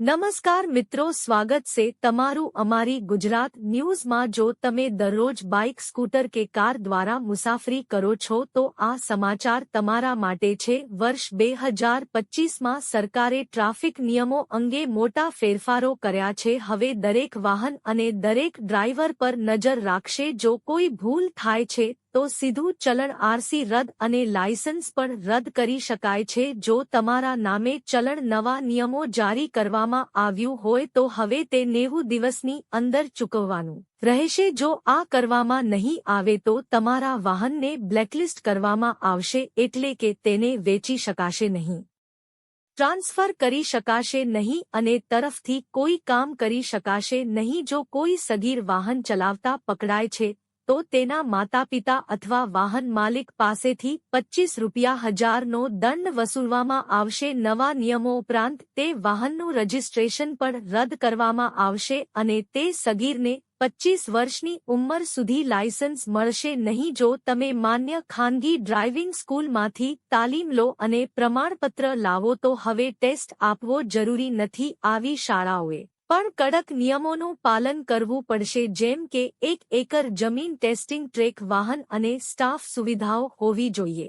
નમસ્કાર મિત્રો, સ્વાગત છે તમારું અમારી ગુજરાત ન્યૂઝમાં. જો તમે દરરોજ બાઇક, સ્કૂટર કે કાર દ્વારા મુસાફરી કરો છો, તો આ સમાચાર તમારા માટે છે. વર્ષ બે હજાર પચીસમાં સરકારે ટ્રાફિક નિયમો અંગે મોટા ફેરફારો કર્યા છે. હવે દરેક વાહન અને દરેક ડ્રાઈવર પર નજર રાખશે. જો કોઈ ભૂલ થાય છે તો સીધું ચલણ આરસી રદ અને લાયસન્સ પણ રદ કરી શકાય છે. જો તમારા નામે ચલણ નવા નિયમો જારી કરવામાં આવ્યું હોય તો હવે તે નેવું દિવસની અંદર ચૂકવવાનું રહેશે. જો આ કરવામાં નહીં આવે તો તમારા વાહનને બ્લેકલિસ્ટ કરવામાં આવશે એટલે કે તેને વેચી શકાશે નહીં. ટ્રાન્સફર કરી શકાશે નહીં અને તરફથી કોઈ કામ કરી શકાશે નહીં. જો કોઈ સગીર વાહન ચલાવતા પકડાય છે તો તેના માતાપિતા અથવા વાહન માલિક પાસેથી પચ્ચીસ રૂપિયા હજારનો દંડ વસૂલવામાં આવશે. નવા નિયમો ઉપરાંત તે વાહનનું રજીસ્ટ્રેશન પણ રદ કરવામાં આવશે અને તે સગીરને પચ્ચીસ વર્ષની ઉંમર સુધી લાયસન્સ મળશે નહીં. જો તમે માન્ય ખાનગી ડ્રાઇવિંગ સ્કૂલમાંથી તાલીમ લો અને પ્રમાણપત્ર લાવો તો હવે ટેસ્ટ આપવો જરૂરી નથી. આવી શાળાઓએ પણ કડક નિયમોનું પાલન કરવું પડશે, જેમ કે એક એકર જમીન ટેસ્ટિંગ ટ્રેક, વાહન અને સ્ટાફ સુવિધાઓ હોવી જોઈએ.